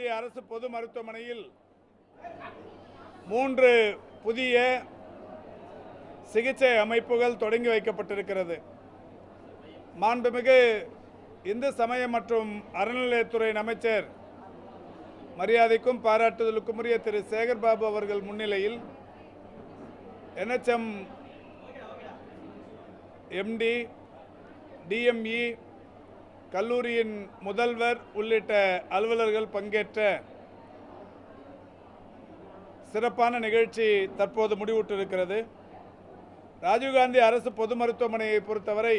ராஜீவ்காந்தி அரசு பொது மருத்துவமனையில் மூன்று புதிய சிகிச்சை அமைப்புகள் தொடங்கி வைக்கப்பட்டிருக்கிறது. மாண்புமிகு இந்து சமய மற்றும் அறநிலையத்துறை அமைச்சர் மரியாதைக்கும் பாராட்டுதலுக்கும் உரிய திரு. சேகர்பாபு அவர்கள் முன்னிலையில் என்ஹெச்எம் எம்டி டிஎம்இ கல்லூரியின் முதல்வர் உள்ளிட்ட அலுவலர்கள் பங்கேற்ற சிறப்பான நிகழ்ச்சி தற்போது முடிவுற்றிருக்கிறது. ராஜீவ்காந்தி அரசு பொது மருத்துவமனையை பொறுத்தவரை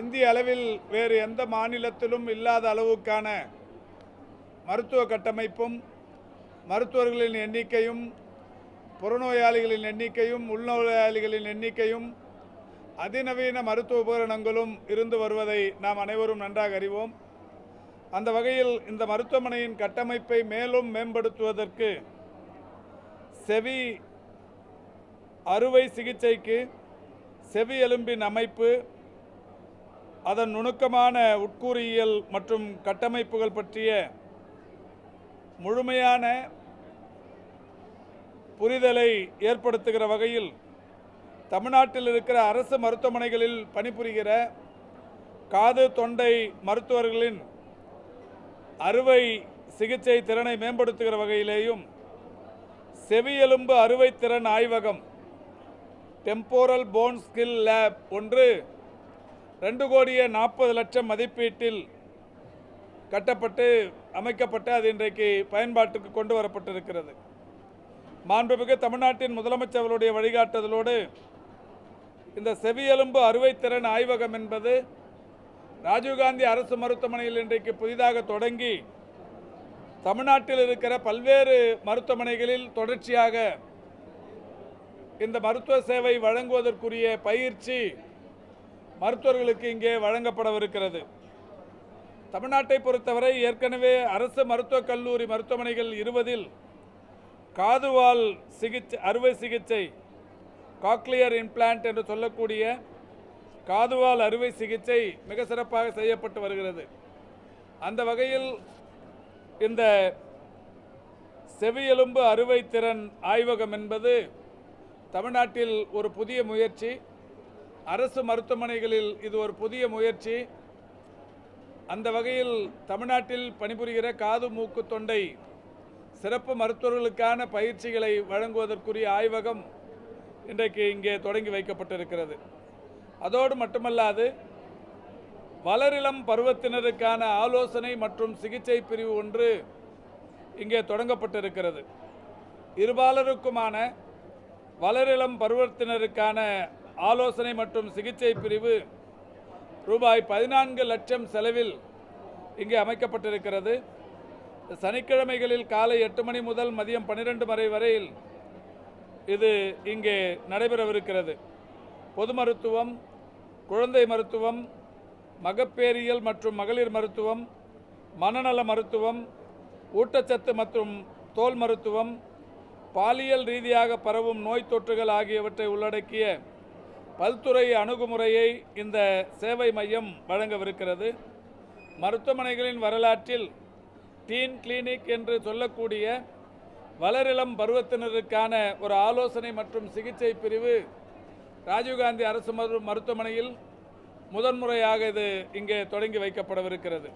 இந்திய அளவில் வேறு எந்த மாநிலத்திலும் இல்லாத அளவுக்கான மருத்துவ கட்டமைப்பும் மருத்துவர்களின் எண்ணிக்கையும் புறநோயாளிகளின் எண்ணிக்கையும் உள்நோயாளிகளின் எண்ணிக்கையும் அதிநவீன மருத்துவ உபகரணங்களும் இருந்து வருவதை நாம் அனைவரும் நன்றாக அறிவோம். அந்த வகையில் இந்த மருத்துவமனையின் கட்டமைப்பை மேலும் மேம்படுத்துவதற்கு செவி அறுவை சிகிச்சைக்கு செவி எலும்பின் அமைப்பு அதன் நுணுக்கமான உட்கூறியியல் மற்றும் கட்டமைப்புகள் பற்றிய முழுமையான புரிதலை ஏற்படுத்துகிற வகையில் தமிழ்நாட்டில் இருக்கிற அரசு மருத்துவமனைகளில் பணிபுரிகிற காது தொண்டை மருத்துவர்களின் அறுவை சிகிச்சை திறனை மேம்படுத்துகிற வகையிலேயும் செவியெலும்பு அறுவை திறன் ஆய்வகம் டெம்போரல் போன் ஸ்கில் லேப் ஒன்று ரெண்டு கோடியே நாற்பது லட்சம் மதிப்பீட்டில் கட்டப்பட்டு அமைக்கப்பட்டு அது இன்றைக்கு பயன்பாட்டுக்கு கொண்டு வரப்பட்டிருக்கிறது. மாண்புமிகு தமிழ்நாட்டின் முதலமைச்சர்களுடைய வழிகாட்டுதலோடு இந்த செவியெலும்பு அறுவைத்திறன் ஆய்வகம் என்பது ராஜீவ்காந்தி அரசு மருத்துவமனையில் இன்றைக்கு புதிதாக தொடங்கி தமிழ்நாட்டில் இருக்கிற பல்வேறு மருத்துவமனைகளில் தொடர்ச்சியாக இந்த மருத்துவ சேவை வழங்குவதற்குரிய பயிற்சி மருத்துவர்களுக்கு இங்கே வழங்கப்படவிருக்கிறது. தமிழ்நாட்டை பொறுத்தவரை ஏற்கனவே அரசு மருத்துவக் கல்லூரி மருத்துவமனைகள் இருபதில் காதுவால் சிகிச்சை அறுவை சிகிச்சை காக்லியர் இம்ப்ளான்ட் என்று சொல்லக்கூடிய காதுவால் அறுவை சிகிச்சை மிக சிறப்பாக செய்யப்பட்டு வருகிறது. அந்த வகையில் இந்த செவியெலும்பு அறுவை திறன் ஆய்வகம் என்பது தமிழ்நாட்டில் ஒரு புதிய முயற்சி. அரசு மருத்துவமனைகளில் இது ஒரு புதிய முயற்சி. அந்த வகையில் தமிழ்நாட்டில் பணிபுரிகிற காது மூக்கு தொண்டை சிறப்பு மருத்துவர்களுக்கான பயிற்சிகளை வழங்குவதற்குரிய ஆய்வகம் இன்றைக்கு இங்கே தொடங்கி வைக்கப்பட்டிருக்கிறது. அதோடு மட்டுமல்லாது வளரிளம் பருவத்தினருக்கான ஆலோசனை மற்றும் சிகிச்சை பிரிவு ஒன்று இங்கே தொடங்கப்பட்டிருக்கிறது. இருபாலருக்குமான வளரிளம் பருவத்தினருக்கான ஆலோசனை மற்றும் சிகிச்சை பிரிவு ரூபாய் பதினான்கு லட்சம் செலவில் இங்கே அமைக்கப்பட்டிருக்கிறது. சனிக்கிழமைகளில் காலை எட்டு மணி முதல் மதியம் பன்னிரெண்டு மணி வரையில் இது இங்கே நடைபெறவிருக்கிறது. பொது மருத்துவம் குழந்தை மருத்துவம் மகப்பேறியல் மற்றும் மகளிர் மருத்துவம் மனநல மருத்துவம் ஊட்டச்சத்து மற்றும் தோல் மருத்துவம் பாலியல் ரீதியாக பரவும் நோய் தொற்றுகள் ஆகியவற்றை உள்ளடக்கிய பல்துறை அணுகுமுறையை இந்த சேவை மையம் வழங்கவிருக்கிறது. மருத்துவமனைகளின் வரலாற்றில் டீன் கிளினிக் என்று சொல்லக்கூடிய வளரிளம் பருவத்தினருக்கான ஒரு ஆலோசனை மற்றும் சிகிச்சை பிரிவு ராஜீவ்காந்தி அரசு மருத்துவமனையில் முதன்முறையாக இது இங்கே தொடங்கி வைக்கப்படவிருக்கிறது.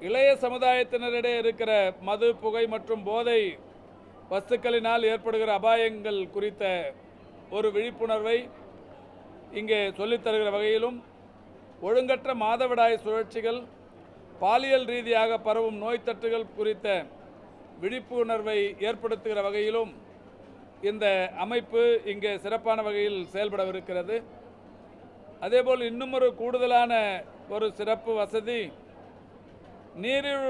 இளைய சமுதாயத்தினரிடையே இருக்கிற மது புகை மற்றும் போதை வஸ்துக்களினால் ஏற்படுகிற அபாயங்கள் குறித்த ஒரு விழிப்புணர்வை இங்கே சொல்லித் தருகிற வகையிலும் ஒழுங்கற்ற மாதவிடாய் சுழற்சிகள் பாலியல் ரீதியாக பரவும் நோய் குறித்த விழிப்புணர்வை ஏற்படுத்துகிற வகையிலும் இந்த அமைப்பு இங்கே சிறப்பான வகையில் செயல்படவிருக்கிறது. அதேபோல் இன்னும் ஒரு கூடுதலான ஒரு சிறப்பு வசதி நீரிழிவு